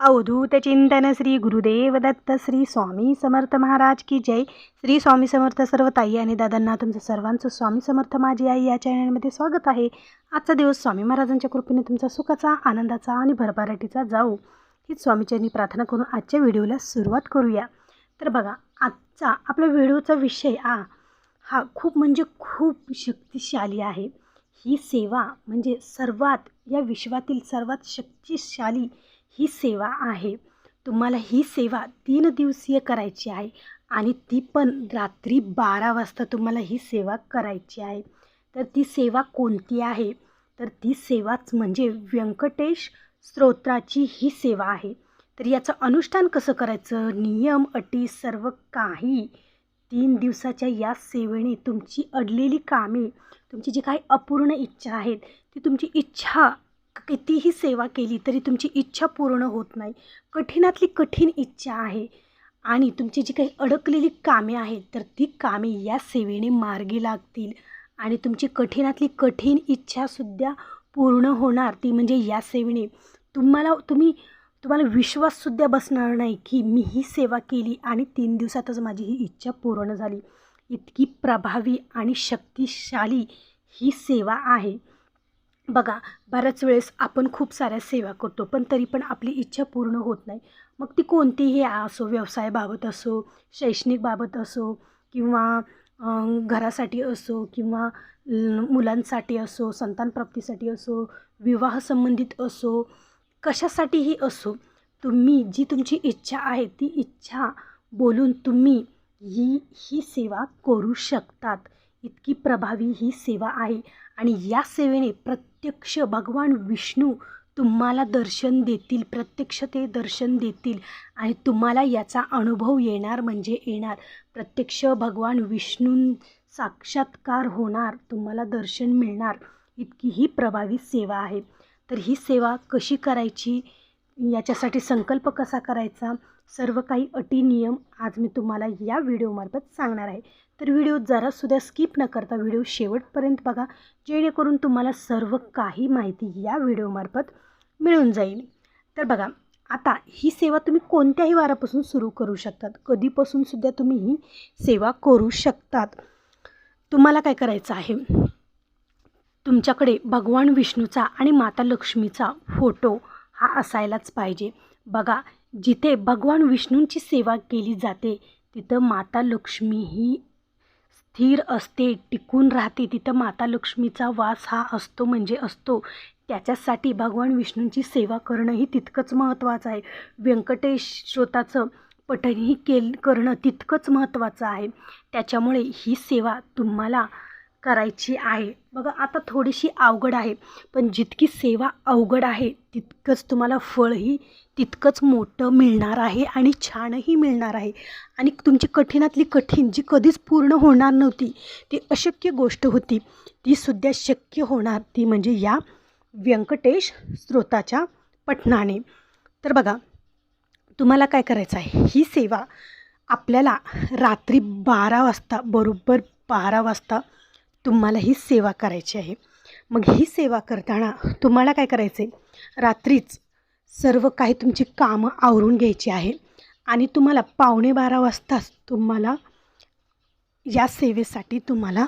अवधूत चिंतन श्री गुरुदेव दत्त श्री स्वामी समर्थ महाराज की जय. श्री स्वामी समर्थ सर्व ताई आणि दादांना तुमचं सर्वांचं स्वामी समर्थ माझी आई या चॅनलमध्ये स्वागत आहे. आजचा दिवस स्वामी महाराजांच्या कृपेने तुमचा सुखाचा आनंदाचा आणि भरभराटीचा जाऊ. हीच स्वामीचरणी प्रार्थना करून आजच्या व्हिडिओला सुरुवात करूया. तर बघा आजचा आपल्या व्हिडिओचा विषय आ हा खूप म्हणजे खूप शक्तिशाली आहे. ही सेवा म्हणजे सर्वात या विश्वातील सर्वात शक्तिशाली ही सेवा आहे. तुम्हाला ही सेवा तीन दिवसीय करायची आहे आणि ती पण रात्री बारा वाजता तुम्हाला ही सेवा करायची आहे. तर ती सेवा कोणती आहे? तर ती सेवाच म्हणजे व्यंकटेश स्तोत्राची ही सेवा आहे. तर याचं अनुष्ठान कसं करायचं? नियम अटी सर्व काही तीन दिवसाच्या या सेवेने तुमची अडलेली कामे तुमची जी काही अपूर्ण इच्छा आहेत ती तुमची इच्छा कितीही सेवा केली तरी तुमची इच्छा पूर्ण होत नाही. कठीणातली कठीण इच्छा आहे. आणि तुमची जी काही अडकलेली कामे आहेत तर ती कामे या सेवेने मार्गी लागतील. आणि तुमची कठीणातली कठीण इच्छासुद्धा पूर्ण होणार. ती म्हणजे या सेवेने. तुम्हाला तुम्ही तुम्हाला विश्वाससुद्धा बसणार नाही की मी ही सेवा केली आणि तीन दिवसातच माझी ही इच्छा पूर्ण झाली. इतकी प्रभावी आणि शक्तिशाली ही सेवा आहे. बघा बऱ्याच वेळेस आपण खूप साऱ्या सेवा करतो पण तरी पण आपली इच्छा पूर्ण होत नाही. मग ती कोणतीही असो व्यवसायाबाबत असो शैक्षणिक बाबत असो किंवा घरासाठी असो किंवा मुलांसाठी असो संतानप्राप्तीसाठी असो विवाह संबंधित असो कशासाठीही असो तुम्ही जी तुमची इच्छा आहे ती इच्छा बोलून तुम्ही ही ही सेवा करू शकतात. इतकी प्रभावी ही सेवा आहे. आणि या सेवेने प्रत्येक प्रत्यक्ष भगवान विष्णू तुम्हाला दर्शन देतील प्रत्यक्ष ते दर्शन देतील आणि तुम्हाला याचा अनुभव येणार म्हणजे येणार. प्रत्यक्ष भगवान विष्णू साक्षात्कार होणार तुम्हाला दर्शन मिळणार. इतकी ही प्रभावी सेवा आहे. तर ही सेवा कशी करायची? याच्यासाठी संकल्प कसा करायचा? सर्व काही अटी नियम आज मी तुम्हाला या व्हिडिओमार्फत सांगणार आहे. तर व्हिडिओ जरासुद्धा स्किप न करता व्हिडिओ शेवटपर्यंत बघा जेणेकरून तुम्हाला सर्व काही माहिती या व्हिडिओमार्फत मिळून जाईल. तर बघा आता ही सेवा तुम्ही कोणत्याही वारापासून सुरू करू शकतात? कधीपासून सुद्धा तुम्ही ही सेवा करू शकतात? तुम्हाला काय करायचं आहे? तुमच्याकडे भगवान विष्णूचा आणि माता लक्ष्मीचा फोटो हा असायलाच पाहिजे. बघा जिथे भगवान विष्णूंची सेवा केली जाते तिथं माता लक्ष्मी ही स्थिर असते टिकून राहते. तिथं माता लक्ष्मीचा वास हा असतो म्हणजे असतो. त्याच्यासाठी भगवान विष्णूंची सेवा करणंही तितकंच महत्त्वाचं आहे. व्यंकटेश श्रोताचं पठणही केल करणं तितकंच महत्त्वाचं आहे. त्याच्यामुळे ही सेवा तुम्हाला करायची आहे. बघा आता थोडीशी अवघड आहे पण जितकी सेवा अवघड आहे तितकंच तुम्हाला फळही तितकंच मोठं मिळणार आहे आणि छानही मिळणार आहे. आणि तुमची कठीणातली कठीण जी कधीच पूर्ण होणार नव्हती ती अशक्य गोष्ट होती. ती सुद्धा शक्य होणार ती म्हणजे या व्यंकटेश स्रोताच्या पठणाने. तर बघा तुम्हाला काय करायचं आहे? ही सेवा आपल्याला रात्री बारा वाजता बरोबर बारा वाजता तुम्हाला ही सेवा करायची आहे. मग ही सेवा करताना तुम्हाला काय करायचं आहे रात्रीच सर्व काही तुमची कामं आवरून घ्यायची आहे. आणि तुम्हाला पावणे बारा वाजताच तुम्हाला या सेवेसाठी तुम्हाला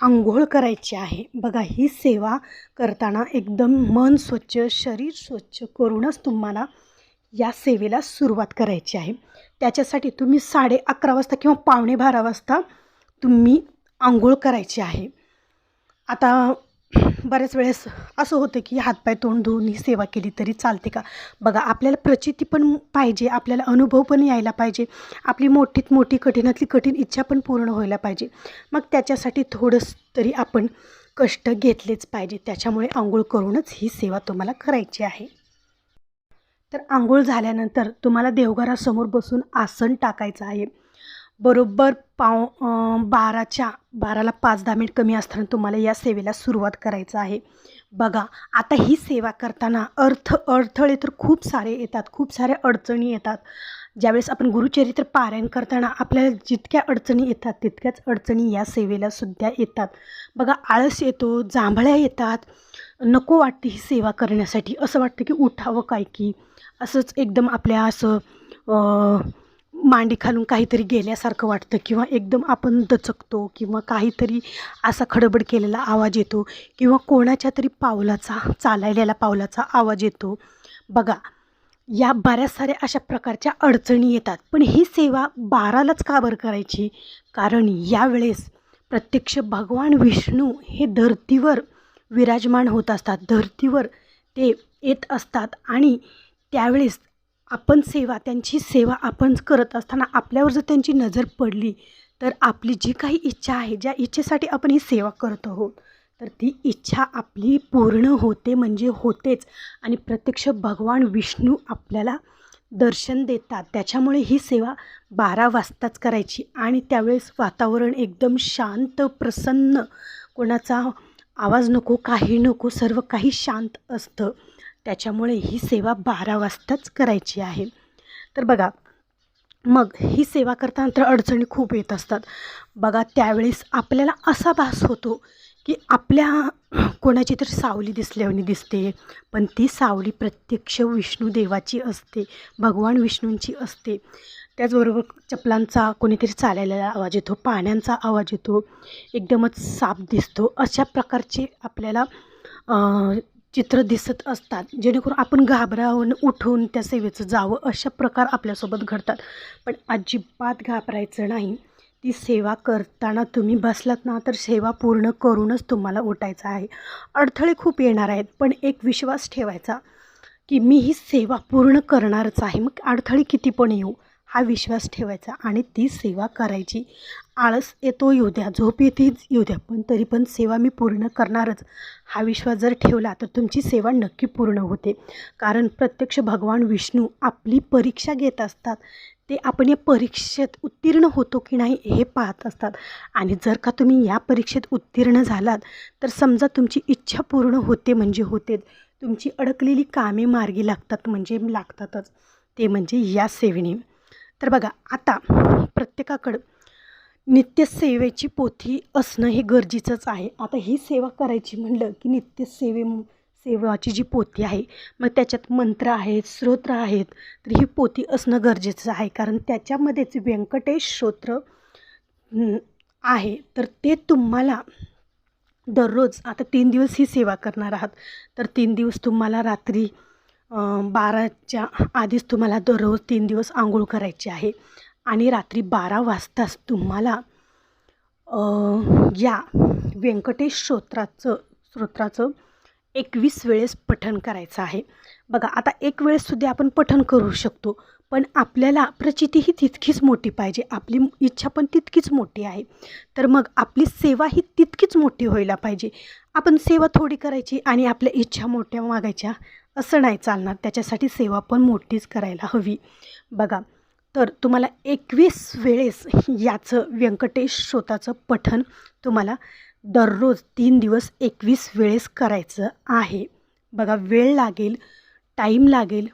आंघोळ करायची आहे. बघा ही सेवा करताना एकदम मन स्वच्छ शरीर स्वच्छ करूनच तुम्हाला या सेवेला सुरुवात करायची आहे. त्याच्यासाठी तुम्ही साडे अकरा वाजता किंवा पावणे बारा वाजता तुम्ही आंघोळ करायची आहे. आता बऱ्याच वेळेस असं होतं की हातपाय तोंड धुवून ही सेवा केली तरी चालते का? बघा आपल्याला प्रचिती पण पाहिजे आपल्याला अनुभव पण यायला पाहिजे आपली मोठीत मोठी कठीणातली कठीण इच्छा पण पूर्ण व्हायला पाहिजे. मग त्याच्यासाठी थोडंस तरी आपण कष्ट घेतलेच पाहिजे. त्याच्यामुळे आंघोळ करूनच ही सेवा तुम्हाला करायची आहे. तर आंघोळ झाल्यानंतर तुम्हाला देवघरासमोर बसून आसन टाकायचं आहे. बरोबर पाव बाराच्या बाराला पाच दहा मिनिट कमी असताना तुम्हाला या सेवेला सुरुवात करायचं आहे. बघा आता ही सेवा करताना अर्थ अडथळे तर खूप सारे येतात खूप साऱ्या अडचणी येतात. ज्यावेळेस आपण गुरुचरित्र पारायण करताना आपल्याला जितक्या अडचणी येतात तितक्याच अडचणी या सेवेला सुद्धा येतात. बघा आळस येतो जांभळ्या येतात. नको वाटते ही सेवा करण्यासाठी. असं वाटतं की उठावं काय की? असंच एकदम आपल्या असं मांडी खालून काहीतरी गेल्यासारखं वाटतं किंवा एकदम आपण दचकतो किंवा काहीतरी असा खडबड केलेला आवाज येतो किंवा कोणाच्या तरी पावलाचा चालायलेला पावलाचा आवाज येतो. बघा या बऱ्याच साऱ्या अशा प्रकारच्या अडचणी येतात. पण ही सेवा बारालाच का बरं करायची? कारण यावेळेस प्रत्यक्ष भगवान विष्णू हे धर्तीवर विराजमान होत असतात. धर्तीवर ते येत असतात आणि त्यावेळेस आपण सेवा त्यांची सेवा आपण करत असताना आपल्यावर जर त्यांची नजर पडली तर आपली जी काही इच्छा आहे ज्या इच्छेसाठी आपण ही सेवा करत आहोत तर ती इच्छा आपली पूर्ण होते म्हणजे होतेच. आणि प्रत्यक्ष भगवान विष्णू आपल्याला दर्शन देतात. त्याच्यामुळे ही सेवा बारा वाजताच करायची आणि त्यावेळेस वातावरण एकदम शांत प्रसन्न. कोणाचा आवाज नको काही नको सर्व काही शांत असतं. त्याच्यामुळे ही सेवा बारा वाजताच करायची आहे. तर बघा मग ही सेवा करताना तर अडचणी खूप येत असतात. बघा त्यावेळेस आपल्याला असा भास होतो की आपल्या कोणाची तर सावली दिसल्यावानी दिसते पण ती सावली प्रत्यक्ष विष्णुदेवाची असते भगवान विष्णूंची असते. त्याचबरोबर चपलांचा कोणीतरी चालायला आवाज येतो पाण्यांचा आवाज येतो एकदमच साप दिसतो. अशा प्रकारचे आपल्याला चित्र दिसत असतात. जेणेकरून आपण घाबरावून उठून त्या सेवेचं जावं अशा प्रकार आपल्यासोबत घडतात. पण अजिबात घाबरायचं नाही. ती सेवा करताना तुम्ही बसलात ना तर सेवा पूर्ण करूनच तुम्हाला उठायचं आहे. अडथळे खूप येणार आहेत पण एक विश्वास ठेवायचा की मी ही सेवा पूर्ण करणारच आहे. मग अडथळे किती पण येऊ हा विश्वास ठेवायचा आणि ती सेवा करायची. आळस येतो येऊ द्या झोप येतेच येऊ द्या पण तरी पण सेवा मी पूर्ण करणारच. हा विश्वास जर ठेवला तर तुमची सेवा नक्की पूर्ण होते. कारण प्रत्यक्ष भगवान विष्णू आपली परीक्षा घेत असतात. ते आपण या परीक्षेत उत्तीर्ण होतो की नाही हे पाहत असतात. आणि जर का तुम्ही या परीक्षेत उत्तीर्ण झालात तर समजा तुमची इच्छा पूर्ण होते म्हणजे होते तुमची अडकलेली कामे मार्गी लागतात म्हणजे लागतातच. ते म्हणजे या सेवेने. तर बघा आता प्रत्येकाकडं नित्यसेवेची पोथी असणं हे गरजेचंच आहे. आता ही सेवा करायची म्हणलं की नित्यसेवे सेवाची जी पोथी आहे मग त्याच्यात मंत्र आहेत स्तोत्र आहेत तर ही पोथी असणं गरजेचं आहे. कारण त्याच्यामध्येच व्यंकटेश स्तोत्र आहे. तर ते तुम्हाला दररोज आता तीन दिवस ही सेवा करणार आहात. तर तीन दिवस तुम्हाला रात्री बाराच्या आधीच तुम्हाला दररोज तीन दिवस आंघोळ करायची आहे. आणि रात्री बारा वाजताच तुम्हाला या व्यंकटेश स्तोत्राचं स्तोत्राचं एकवीस वेळेस पठण करायचं आहे. बघा आता एक वेळेससुद्धा आपण पठण करू शकतो पण आपल्याला प्रचिती ही तितकीच मोठी पाहिजे. आपली इच्छा पण तितकीच मोठी आहे. तर मग आपली सेवा ही तितकीच मोठी व्हायला पाहिजे. आपण सेवा थोडी करायची आणि आपल्या इच्छा मोठ्या मागायच्या असं नाही चालणार. त्याच्यासाठी सेवा पण मोठीच करायला हवी. बघा तर तुम्हाला एकवीस वेळेस याचं व्यंकटेश स्वतःचं पठण तुम्हाला दररोज तीन दिवस एकवीस वेळेस करायचं आहे. बघा वेळ लागेल टाईम लागेल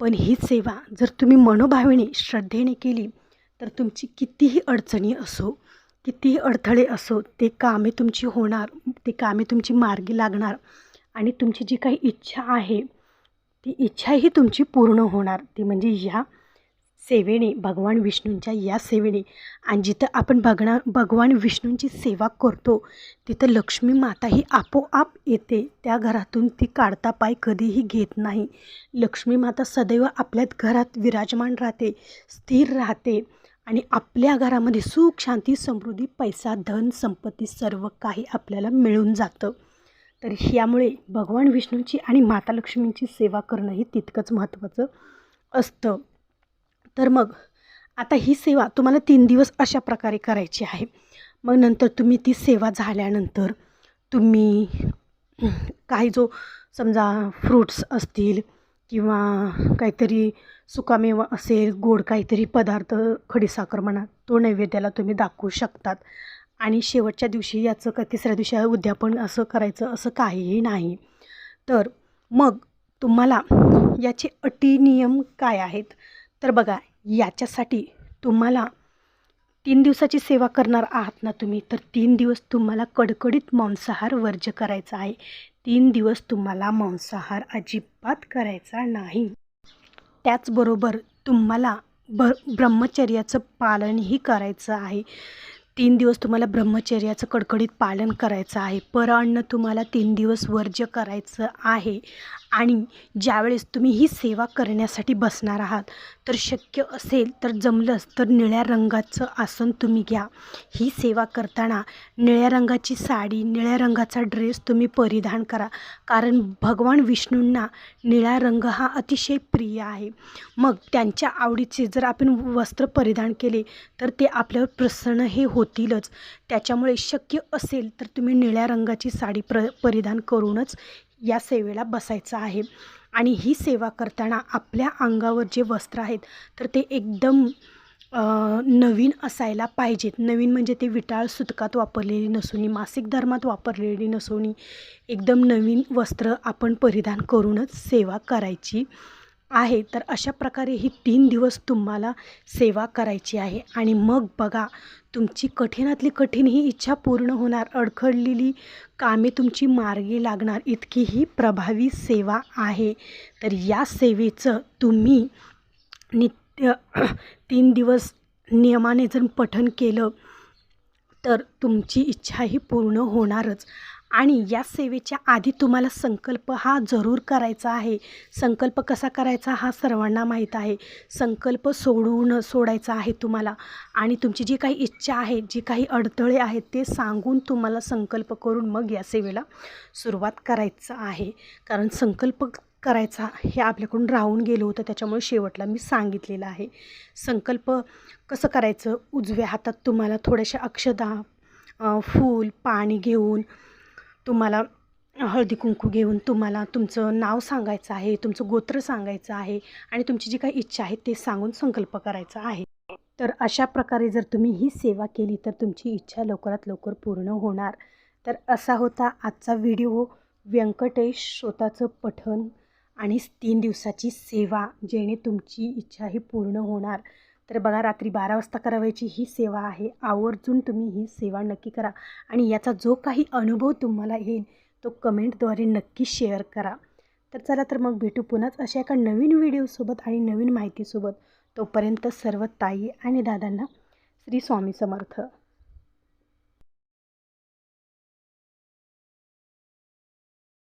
पण ही सेवा जर तुम्ही मनोभावेने श्रद्धेने केली तर तुमची कितीही अडचणी असो कितीही अडथळे असो ते कामे तुमची होणार ते कामे तुमची मार्गी लागणार आणि तुमची जी काही इच्छा आहे ती इच्छाही तुमची पूर्ण होणार. ती म्हणजे ह्या सेवेने भगवान विष्णूंच्या या सेवेने. आणि जिथं आपण बघणार भगवान विष्णूंची सेवा करतो तिथं लक्ष्मी माता ही आपोआप येते. त्या घरातून ती काढता पाय कधीही घेत नाही. लक्ष्मी माता सदैव आपल्याच घरात विराजमान राहते स्थिर राहते आणि आपल्या घरामध्ये सुख शांती समृद्धी पैसा धन संपत्ती सर्व काही आपल्याला मिळून जातं. तर ह्यामुळे भगवान विष्णूंची आणि माता लक्ष्मींची सेवा करणं हे तितकंच महत्त्वाचं असतं. तर मग आता ही सेवा तुम्हाला तीन दिवस अशा प्रकारे करायची आहे. मग नंतर तुम्ही ती सेवा झाल्यानंतर तुम्ही काही जो समजा फ्रूट्स असतील किंवा काहीतरी सुकामेवा असेल गोड काहीतरी पदार्थ खडीसाखर म्हणा तो नैवेद्याला तुम्ही दाखवू शकतात. आणि शेवटच्या दिवशी याचं का तिसऱ्या दिवशी उद्यापन असं करायचं असं काहीही नाही. तर मग तुम्हाला याचे अटी नियम काय आहेत? तर बघा याच्यासाठी तुम्हाला तीन दिवसाची सेवा करणार आहात ना तुम्ही तर तीन दिवस तुम्हाला कडकडीत मांसाहार वर्ज्य करायचा आहे. तीन दिवस तुम्हाला मांसाहार अजिबात करायचा नाही. त्याचबरोबर तुम्हाला ब ब्रह्मचर्याचं पालनही करायचं आहे. तीन दिवस तुम्हाला ब्रह्मचर्याचं कडकडीत पालन करायचं आहे. परअन्न तुम्हाला तीन दिवस वर्ज्य करायचं आहे. आणि ज्यावेळेस तुम्ही ही सेवा करण्यासाठी बसणार आहात तर शक्य असेल तर जमलंच तर निळ्या रंगाचं आसन तुम्ही घ्या. ही सेवा करताना निळ्या रंगाची साडी निळ्या रंगाचा ड्रेस तुम्ही परिधान करा. कारण भगवान विष्णूंना निळा रंग हा अतिशय प्रिय आहे. मग त्यांच्या आवडीचे जर आपण वस्त्र परिधान केले तर ते आपल्यावर प्रसन्न हे होतीलच. त्याच्यामुळे शक्य असेल तर तुम्ही निळ्या रंगाची साडी प्र परिधान करूनच या सेवेला बसायचं आहे. आणि ही सेवा करताना आपल्या अंगावर जे वस्त्र आहेत तर ते एकदम नवीन असायला पाहिजेत. नवीन म्हणजे ते विटाळ सुतकात वापरलेली नसुनी मासिक धर्मात वापरलेली नसुनी एकदम नवीन वस्त्र आपण परिधान करूनच सेवा करायची. आहे तर अशा प्रकारे ही तीन दिवस तुम्हाला सेवा करायची आहे. आणि मग बघा तुमची कठीणातली कठीण ही इच्छा पूर्ण होणार अडखळलेली कामे तुमची मार्गी लागणार. इतकी ही प्रभावी सेवा आहे. तर या सेवेचं तुम्ही नित्य तीन दिवस नियमाने जर पठन केलं तर तुमची इच्छा ही पूर्ण होणारच. आणि या सेवेच्या आधी तुम्हाला संकल्प हा जरूर करायचा आहे. संकल्प कसा करायचा हा सर्वांना माहीत आहे. संकल्प सोडून सोडायचा आहे तुम्हाला. आणि तुमची जी काही इच्छा आहे जी काही अडथळे आहेत ते सांगून तुम्हाला संकल्प करून मग या सेवेला सुरुवात करायचं आहे. कारण संकल्प करायचा हे आपल्याकडून राहून गेलं होतं त्याच्यामुळे शेवटला मी सांगितलेलं आहे. संकल्प कसं करायचं? उजव्या हातात तुम्हाला थोड्याशा अक्षदा फूल पाणी घेऊन तुम्हाला हळदी कुंकू घेऊन तुम्हाला तुमचं नाव सांगायचं आहे तुमचं गोत्र सांगायचं आहे आणि तुमची जी काही इच्छा आहे ते सांगून संकल्प करायचा आहे. तर अशा प्रकारे जर तुम्ही ही सेवा केली तर तुमची इच्छा लवकरात लवकर पूर्ण होणार. तर असा होता आजचा व्हिडिओ. व्यंकटेश स्वतःचं पठण आणि तीन दिवसाची सेवा जेणे तुमची इच्छा ही पूर्ण होणार. तर बघा रात्री बारा वाजता करावायची ही सेवा आहे. आवर्जून तुम्ही ही सेवा नक्की करा आणि याचा जो काही अनुभव तुम्हाला येईल तो कमेंटद्वारे नक्की शेअर करा. तर चला तर मग भेटू पुन्हाच अशा एका नवीन व्हिडिओसोबत आणि नवीन माहितीसोबत. तोपर्यंत सर्व ताई आणि दादांना श्री स्वामी समर्थ.